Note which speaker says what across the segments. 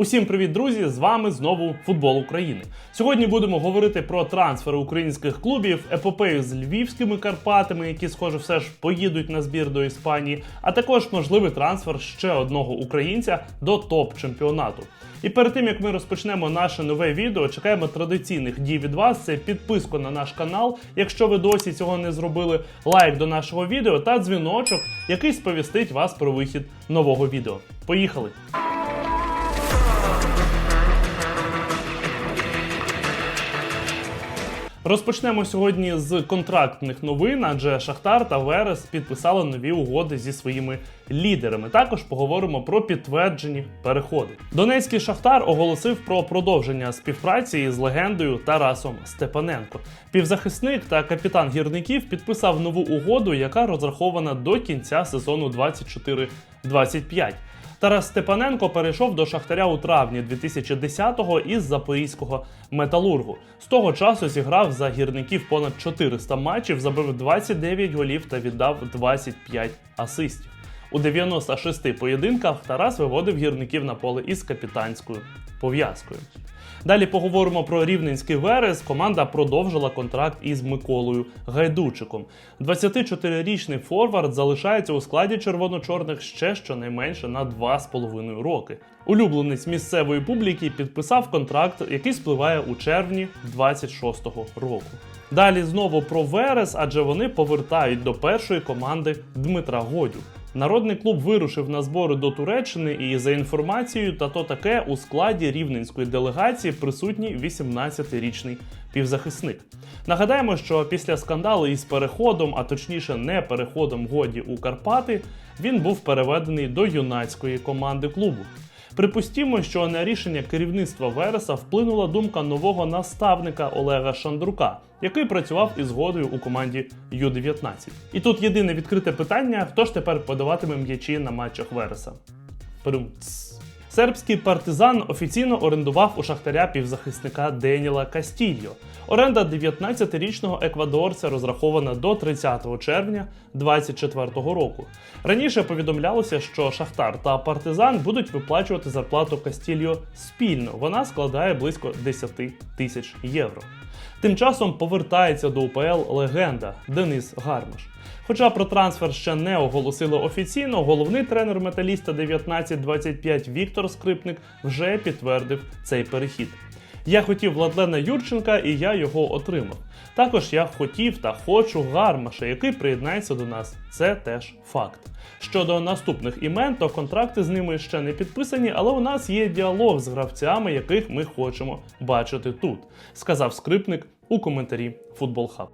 Speaker 1: Усім привіт, друзі! З вами знову футбол України. Сьогодні будемо говорити про трансфери українських клубів, епопею з львівськими Карпатами, які, схоже, все ж поїдуть на збір до Іспанії, а також можливий трансфер ще одного українця до топ-чемпіонату. І перед тим як ми розпочнемо наше нове відео, чекаємо традиційних дій від вас. Це підписку на наш канал, якщо ви досі цього не зробили, лайк до нашого відео та дзвіночок, який сповістить вас про вихід нового відео. Поїхали! Розпочнемо сьогодні з контрактних новин, адже Шахтар та Верес підписали нові угоди зі своїми лідерами. Також поговоримо про підтверджені переходи. Донецький Шахтар оголосив про продовження співпраці із легендою Тарасом Степаненко. Півзахисник та капітан гірників підписав нову угоду, яка розрахована до кінця сезону 24-25. Тарас Степаненко перейшов до Шахтаря у травні 2010-го із запорізького металургу. З того часу зіграв за гірників понад 400 матчів, забив 29 голів та віддав 25 асистів. У 96 поєдинках Тарас виводив гірників на поле із капітанською пов'язкою. Далі поговоримо про рівненський верес. Команда продовжила контракт із Миколою Гайдучиком. 24-річний форвард залишається у складі червоно-чорних ще щонайменше на 2,5 роки. Улюбленець місцевої публіки підписав контракт, який спливає у червні 26-го року. Далі знову про Верес, адже вони повертають до першої команди Дмитра Годю. Народний клуб вирушив на збори до Туреччини, і за інформацією, та то таке у складі рівненської делегації присутній 18-річний півзахисник. Нагадаємо, що після скандалу із переходом, а точніше не переходом годі у Карпати, він був переведений до юнацької команди клубу. Припустімо, що на рішення керівництва Вереса вплинула думка нового наставника Олега Шандрука, який працював із згодою у команді Ю-19. І тут єдине відкрите питання: хто ж тепер подаватиме м'ячі на матчах Вереса? Прум-ц. Сербський партизан офіційно орендував у шахтаря півзахисника Деніла Кастільо. Оренда 19-річного еквадорця розрахована до 30 червня 2024 року. Раніше повідомлялося, що Шахтар та Партизан будуть виплачувати зарплату Кастільо спільно. Вона складає близько 10 тисяч євро. Тим часом повертається до УПЛ легенда Денис Гармаш. Хоча про трансфер ще не оголосили офіційно, головний тренер металіста 1925 Віктор Скрипник вже підтвердив цей перехід. Я хотів Владлена Юрченка, і я його отримав. Також я хотів та хочу Гармаша, який приєднається до нас. Це теж факт. Щодо наступних імен, то контракти з ними ще не підписані, але у нас є діалог з гравцями, яких ми хочемо бачити тут, сказав скрипник у коментарі Футбол Хаб.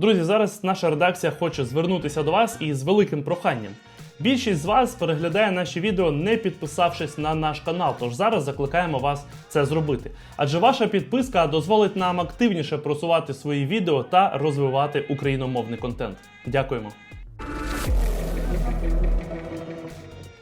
Speaker 1: Друзі, зараз наша редакція хоче звернутися до вас із великим проханням. Більшість з вас переглядає наші відео, не підписавшись на наш канал, тож зараз закликаємо вас це зробити. Адже ваша підписка дозволить нам активніше просувати свої відео та розвивати україномовний контент. Дякуємо.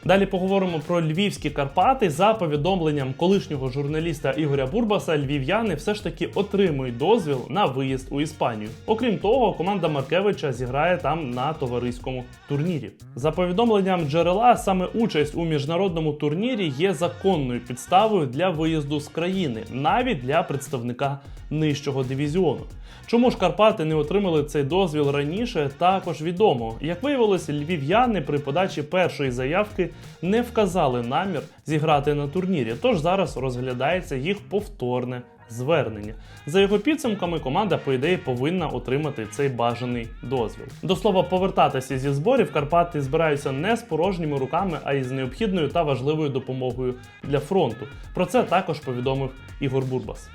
Speaker 1: Далі поговоримо про львівські Карпати. За повідомленням колишнього журналіста Ігоря Бурбаса, львів'яни все ж таки отримують дозвіл на виїзд у Іспанію. Окрім того, команда Маркевича зіграє там на товариському турнірі. За повідомленням джерела, саме участь у міжнародному турнірі є законною підставою для виїзду з країни, навіть для представника нижчого дивізіону. Чому ж Карпати не отримали цей дозвіл раніше, також відомо. Як виявилось, львів'яни при подачі першої заявки не вказали намір зіграти на турнірі, тож зараз розглядається їх повторне звернення. За його підсумками, команда, по ідеї, повинна отримати цей бажаний дозвіл. До слова, повертатися зі зборів Карпати збираються не з порожніми руками, а й з необхідною та важливою допомогою для фронту. Про це також повідомив Ігор Бурбас.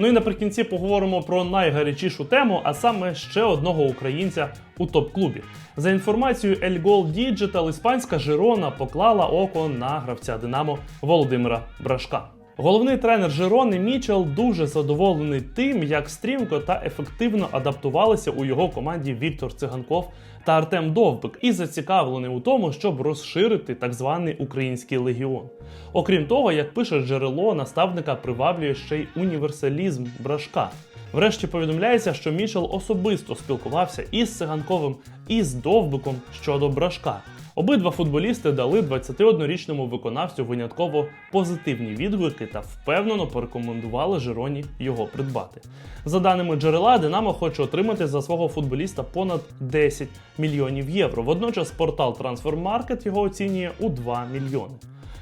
Speaker 1: Ну і наприкінці поговоримо про найгарячішу тему, а саме ще одного українця у топ-клубі. За інформацією El Gol Digital, іспанська Жирона поклала око на гравця Динамо Володимира Брашка. Головний тренер Жирони Мічел дуже задоволений тим, як стрімко та ефективно адаптувалися у його команді Віктор Циганков та Артем Довбик, і зацікавлений у тому, щоб розширити так званий український легіон. Окрім того, як пише джерело, наставника приваблює ще й універсалізм брашка. Врешті повідомляється, що Мішел особисто спілкувався із Циганковим і з Довбиком щодо брашка. Обидва футболісти дали 21-річному виконавцю винятково позитивні відгуки та впевнено порекомендували Жироні його придбати. За даними джерела, Динамо хоче отримати за свого футболіста понад 10 мільйонів євро. Водночас портал Transfermarkt його оцінює у 2 мільйони.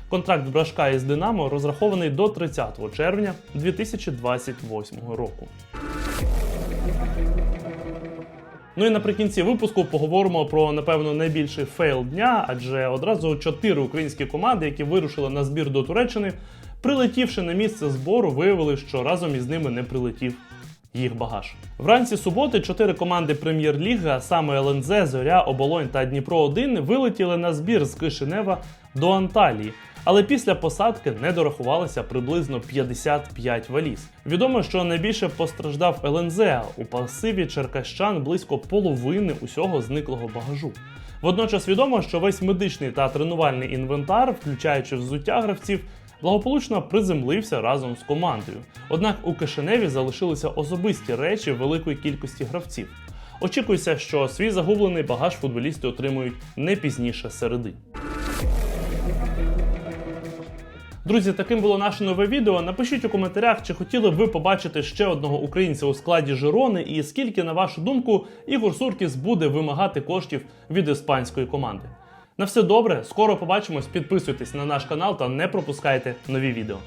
Speaker 1: Контракт Брашка із Динамо розрахований до 30 червня 2028 року. Ну і наприкінці випуску поговоримо про напевно найбільший фейл дня, адже одразу чотири українські команди, які вирушили на збір до Туреччини, прилетівши на місце збору, виявили, що разом із ними не прилетів їх багаж. Вранці суботи чотири команди прем'єр-ліги, а саме ЛНЗ, Зоря, Оболонь та Дніпро 1 вилетіли на збір з Кишинева до Анталії. Але після посадки не дорахувалося приблизно 55 валіз. Відомо, що найбільше постраждав ЛНЗ. У пасиві черкащан близько половини усього зниклого багажу. Водночас відомо, що весь медичний та тренувальний інвентар, включаючи взуття гравців, благополучно приземлився разом з командою. Однак у Кишиневі залишилися особисті речі великої кількості гравців. Очікується, що свій загублений багаж футболісти отримують не пізніше середи. Друзі, таким було наше нове відео. Напишіть у коментарях, чи хотіли б ви побачити ще одного українця у складі Жирони, і скільки, на вашу думку, Ігор Суркіс буде вимагати коштів від іспанської команди. На все добре, скоро побачимось. Підписуйтесь на наш канал та не пропускайте нові відео.